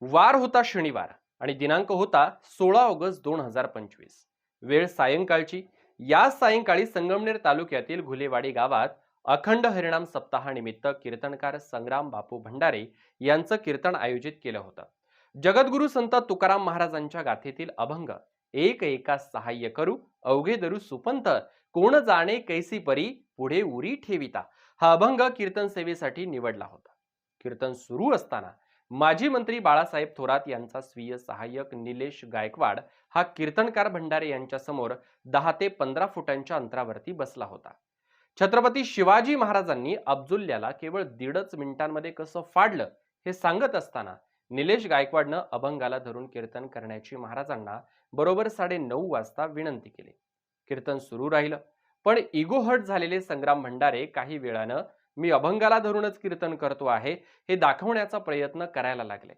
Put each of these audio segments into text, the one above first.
वार होता शनिवार आणि दिनांक होता सोळा ऑगस्ट दोन हजार पंचवीस. वेळ सायंकाळची. या सायंकाळी संगमनेर तालुक्यातील घुलेवाडी गावात अखंड हरिणाम सप्ताहानिमित्त कीर्तनकार संग्राम बापू भंडारे यांचं कीर्तन आयोजित केलं होतं. जगद्गुरु संत तुकाराम महाराजांच्या गाथेतील अभंग एक एका सहाय्य करू अवघे दरू सुपंत कोण जाणे कैसी परी पुढे उरी ठेविता. हा अभंग कीर्तन सेवेसाठी निवडला होता. कीर्तन सुरू असताना माजी मंत्री बाळासाहेब थोरात यांचा स्वीय सहाय्यक निलेश गायकवाड हा कीर्तनकार भंडारे यांच्या समोर दहा ते पंधरा फुटांच्या अंतरावरती बसला होता. छत्रपती शिवाजी महाराजांनी अब्जुल्ल्याला केवळ दीडच मिनिटांमध्ये कसं फाडलं हे सांगत असताना निलेश गायकवाडनं अभंगाला धरून कीर्तन करण्याची महाराजांना बरोबर साडे नऊ वाजता विनंती केली. कीर्तन सुरू राहिलं. पण इगोहट झालेले संग्राम भंडारे काही वेळानं मी अभंगाला धरूनच कीर्तन करतो आहे हे दाखवण्याचा प्रयत्न करायला लागले.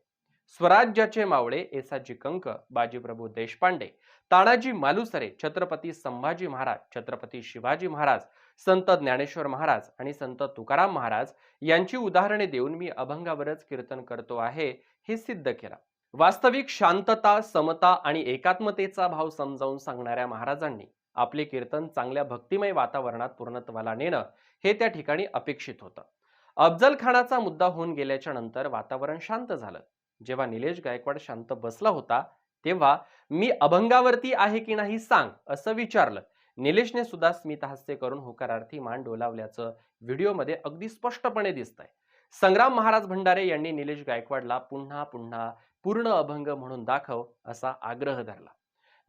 स्वराज्याचे मावळे एसाजी कंक बाजीप्रभू देशपांडे तानाजी मालुसरे छत्रपती संभाजी महाराज छत्रपती शिवाजी महाराज संत ज्ञानेश्वर महाराज आणि संत तुकाराम महाराज यांची उदाहरणे देऊन मी अभंगावरच कीर्तन करतो आहे हे सिद्ध केलं. वास्तविक शांतता समता आणि एकात्मतेचा भाव समजावून सांगणाऱ्या महाराजांनी आपले कीर्तन चांगल्या भक्तिमय वातावरणात पूर्णत्वाला नेणं हे त्या ठिकाणी अपेक्षित होतं. अफजल खानाचा मुद्दा होऊन गेल्याच्यानंतर वातावरण शांत झालं. जेव्हा निलेश गायकवाड शांत बसला होता तेव्हा मी अभंगावरती आहे की नाही सांग असं विचारलं. निलेशने सुद्धा स्मितहास्य करून होकारार्थी मान डोलावल्याचं व्हिडिओमध्ये अगदी स्पष्टपणे दिसतंय. संग्राम महाराज भंडारे यांनी निलेश गायकवाडला पुन्हा पुन्हा पूर्ण अभंग म्हणून दाखव असा आग्रह धरला.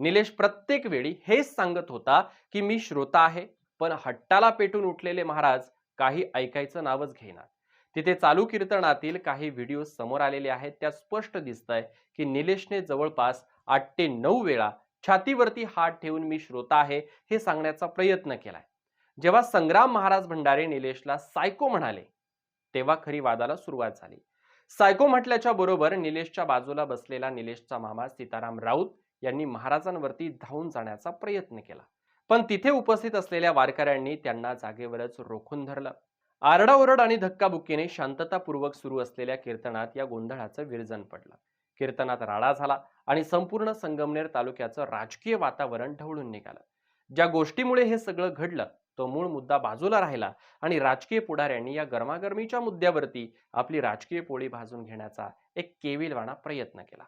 निलेश प्रत्येक वेळी हेच सांगत होता की मी श्रोता आहे पण हट्टाला पेटून उठलेले महाराज काही ऐकायचं नावच घेणार तिथे चालू कीर्तनातील काही व्हिडिओ समोर आलेले आहेत त्या स्पष्ट दिसत आहे की निलेशने जवळपास आठ ते नऊ वेळा छातीवरती हात ठेवून मी श्रोता आहे हे सांगण्याचा प्रयत्न केलाय. जेव्हा संग्राम महाराज भंडारे निलेशला सायको म्हणाले तेव्हा खरी वादाला सुरुवात झाली. सायको म्हटल्याच्या बरोबर निलेशच्या बाजूला बसलेला निलेशचा मामा सीताराम राऊत यांनी महाराजांवरती धावून जाण्याचा प्रयत्न केला. पण तिथे उपस्थित असलेल्या वारकऱ्यांनी त्यांना जागेवरच रोखून धरलं. आरडाओरड आणि धक्काबुक्कीने शांततापूर्वक सुरू असलेल्या कीर्तनात या गोंधळाचं विरजन पडलं. कीर्तनात राडा झाला आणि संपूर्ण संगमनेर तालुक्याचं राजकीय वातावरण ढवळून निघालं. ज्या गोष्टीमुळे हे सगळं घडलं तो मूळ मुद्दा बाजूला राहिला आणि राजकीय पुढाऱ्यांनी या गरमागरमीच्या मुद्द्यावरती आपली राजकीय पोळी भाजून घेण्याचा एक केविलवाणा प्रयत्न केला.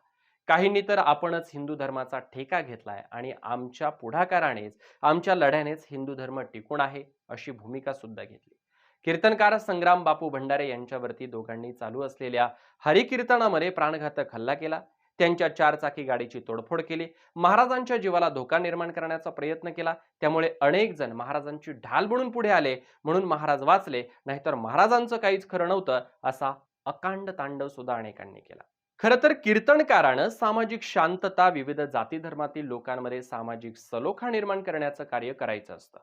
काहींनी तर आपणच हिंदू धर्माचा ठेका घेतलाय आणि आमच्या पुढाकारानेच आमच्या लढ्यानेच हिंदू धर्म टिकून आहे अशी भूमिका सुद्धा घेतली. कीर्तनकार संग्राम बापू भंडारे यांच्यावरती दोघांनी चालू असलेल्या हरिकीर्तनामध्ये प्राणघातक हल्ला केला. त्यांच्या चार चाकी गाडीची तोडफोड केली. महाराजांच्या जीवाला धोका निर्माण करण्याचा प्रयत्न केला. त्यामुळे अनेक जण महाराजांची ढाल बनून पुढे आले म्हणून महाराज वाचले. नाहीतर महाराजांचं काहीच खरं नव्हतं असा अकांड तांडव सुद्धा अनेकांनी केला. खरं तर कीर्तनकारानं सामाजिक शांतता विविध जाती धर्मातील लोकांमध्ये सामाजिक सलोखा निर्माण करण्याचं कार्य करायचं असतं.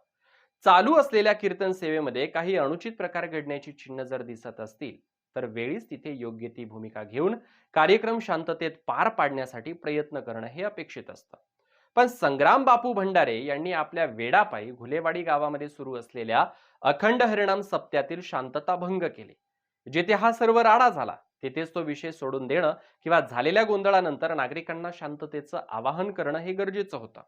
चालू असलेल्या कीर्तन सेवेमध्ये काही अनुचित प्रकार घडण्याची चिन्ह जर दिसत असतील तर वेळीच तिथे योग्य ती भूमिका घेऊन कार्यक्रम शांततेत पार पाडण्यासाठी प्रयत्न करणं हे अपेक्षित असतं. पण संग्राम बापू भंडारे यांनी आपल्या वेडापायी घुलेवाडी गावामध्ये सुरू असलेल्या अखंड हरिणाम सप्त्यातील शांतता भंग केली जिथे हा सर्व राडा झाला. तिथेच तो विषय सोडून देणं किंवा झालेल्या गोंधळानंतर नागरिकांना शांततेचं आवाहन करणं हे गरजेचं होतं.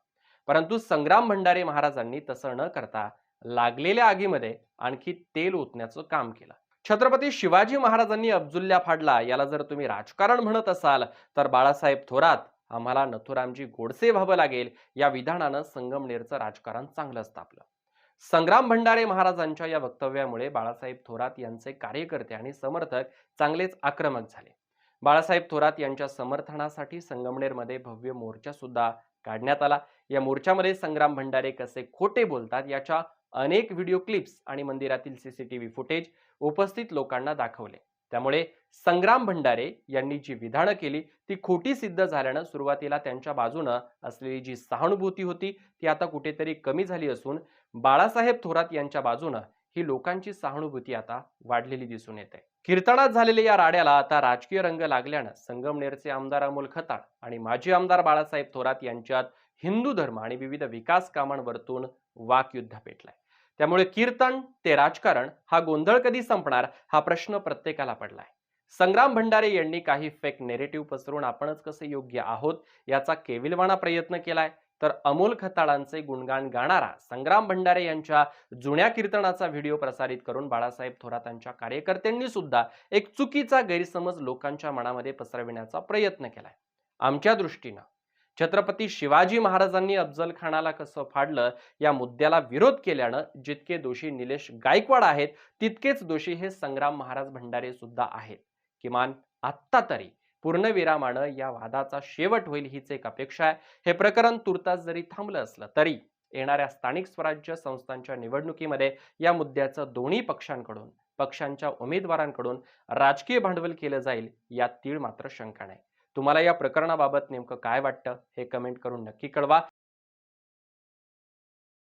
परंतु संग्राम भंडारे महाराजांनी तसं न करता लागलेल्या आगीमध्ये आणखी तेल ओतण्याचं काम केलं. छत्रपती शिवाजी महाराजांनी अब्जुल्ल्या फाडला याला जर तुम्ही राजकारण म्हणत असाल तर बाळासाहेब थोरात आम्हाला नथुरामजी गोडसे व्हावं लागेल या विधानानं संगमनेरचं राजकारण चांगलंच तापलं. संग्राम भंडारे महाराजांच्या या वक्तव्यामुळे बाळासाहेब थोरात यांचे कार्यकर्ते आणि समर्थक चांगलेच आक्रमक झाले. बाळासाहेब थोरात यांच्या समर्थनासाठी संगमनेरमध्ये भव्य मोर्चा सुद्धा काढण्यात आला. या मोर्चामध्ये संग्राम भंडारे कसे खोटे बोलतात याच्या अनेक व्हिडिओ क्लिप्स आणि मंदिरातील सीसीटीव्ही फुटेज उपस्थित लोकांना दाखवले. त्यामुळे संग्राम भंडारे यांनी जी विधानं केली ती खोटी सिद्ध झाल्यानं सुरुवातीला त्यांच्या बाजूनं असलेली जी सहानुभूती होती ती आता कुठेतरी कमी झाली असून बाळासाहेब थोरात यांच्या बाजूनं ही लोकांची सहानुभूती आता वाढलेली दिसून येते. कीर्तनात झालेल्या या राड्याला आता राजकीय रंग लागल्यानं संगमनेरचे आमदार अमोल खताळ आणि माजी आमदार बाळासाहेब थोरात यांच्यात हिंदू धर्म आणि विविध विकास कामांवरतून वाकयुद्ध पेटलाय. त्यामुळे कीर्तन ते राजकारण हा गोंधळ कधी संपणार हा प्रश्न प्रत्येकाला पडलाय. संग्राम भंडारे यांनी काही फेक नेरेटिव्ह पसरून आपणच कसे योग्य आहोत याचा केविलवाणा प्रयत्न केलाय. तर अमोल खताळांचे गुणगान गाणारा संग्राम भंडारे यांच्या जुन्या कीर्तनाचा व्हिडिओ प्रसारित करून बाळासाहेब थोरातांच्या कार्यकर्त्यांनी सुद्धा एक चुकीचा गैरसमज लोकांच्या मनामध्ये पसरविण्याचा प्रयत्न केलाय. आमच्या दृष्टीनं छत्रपती शिवाजी महाराजांनी अफजल खानाला कसं फाडलं या मुद्द्याला विरोध केल्यानं जितके दोषी निलेश गायकवाड आहेत तितकेच दोषी हे संग्राम महाराज भंडारे सुद्धा आहेत. किमान आत्ता तरी पूर्णविरामानं या वादाचा शेवट होईल हीच एक अपेक्षा आहे. हे प्रकरण तुर्तास जरी थांबलं असलं तरी येणाऱ्या स्थानिक स्वराज्य संस्थांच्या निवडणुकीमध्ये या मुद्द्याचं दोन्ही पक्षांकडून पक्षांच्या उमेदवारांकडून राजकीय भांडवल केलं जाईल यात तीळ मात्र शंका नाही. तुम्हाला या प्रकरणाबाबत नेमकं काय वाटतं हे कमेंट करून नक्की कळवा.